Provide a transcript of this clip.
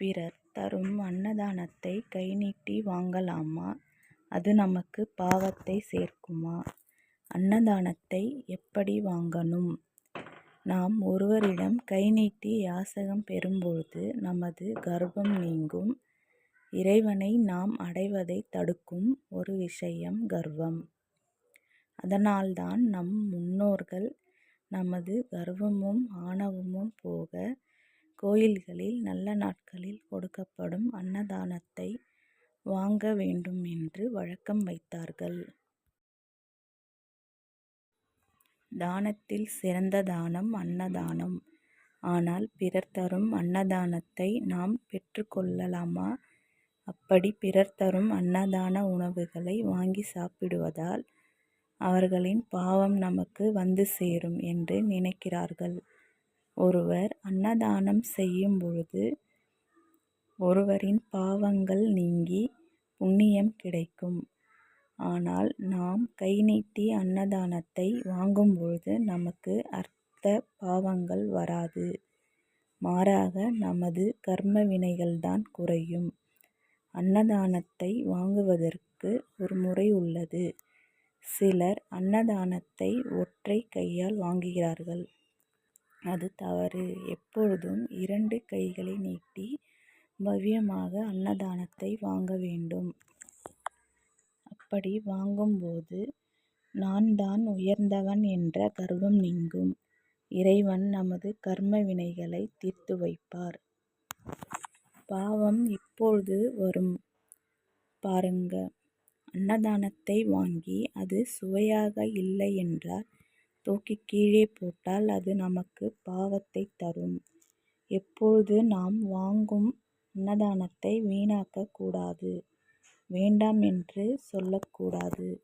பிறர் தரும் அன்னதானத்தை கைநீட்டி வாங்கலாமா அது நமக்கு பாவத்தை சேர்க்குமா? அன்னதானத்தை எப்படி வாங்கணும்? நாம் ஒருவரிடம் கைநீட்டி யாசகம் பெறும்பொழுது நமது கர்வம் நீங்கும். இறைவனை நாம் அடைவதைத் தடுக்கும் ஒரு விஷயம் கர்வம். அதனால்தான் நம் முன்னோர்கள் நமது கர்வமும் ஆணவமும் போக கோயில்களில் நல்ல நாட்களில் கொடுக்கப்படும் அன்னதானத்தை வாங்க வேண்டும் என்று வழக்கம் வைத்தார்கள். தானத்தில் சிறந்த தானம் அன்னதானம். ஆனால் பிறர் தரும் அன்னதானத்தை நாம் பெற்றுக்கொள்ளலாமா அப்படி பிறர் தரும் அன்னதான உணவுகளை வாங்கி சாப்பிடுவதால் அவர்களின் பாவம் நமக்கு வந்து சேரும் என்று நினைக்கிறார்கள். ஒருவர் அன்னதானம் செய்யும் பொழுது ஒருவரின் பாவங்கள் நீங்கி புண்ணியம் கிடைக்கும். ஆனால் நாம் கைநீட்டி அன்னதானத்தை வாங்கும் பொழுது நமக்கு அர்த்த பாவங்கள் வராது. மாறாக நமது கர்ம வினைகள்தான் குறையும். அன்னதானத்தை வாங்குவதற்கு ஒரு முறை உள்ளது. சிலர் அன்னதானத்தை ஒற்றை கையால் வாங்குகிறார்கள். அது தவறு. எப்பொழுதும் இரண்டு கைகளை நீட்டி பவ்யமாக அன்னதானத்தை வாங்க வேண்டும். அப்படி வாங்கும்போது நான் தான் உயர்ந்தவன் என்ற கர்வம் நீங்கும். இறைவன் நமது கர்ம வினைகளை தீர்த்து வைப்பார். பாவம் இப்பொழுது வரும் பாருங்க. அன்னதானத்தை வாங்கி அது சுவையாக இல்லை என்றால் தூக்கி கீழே போட்டால் அது நமக்கு பாவத்தை தரும். எப்போது நாம் வாங்கும் அன்னதானத்தை வீணாக்கக் கூடாது. வேண்டாம் என்று சொல்லக் கூடாது.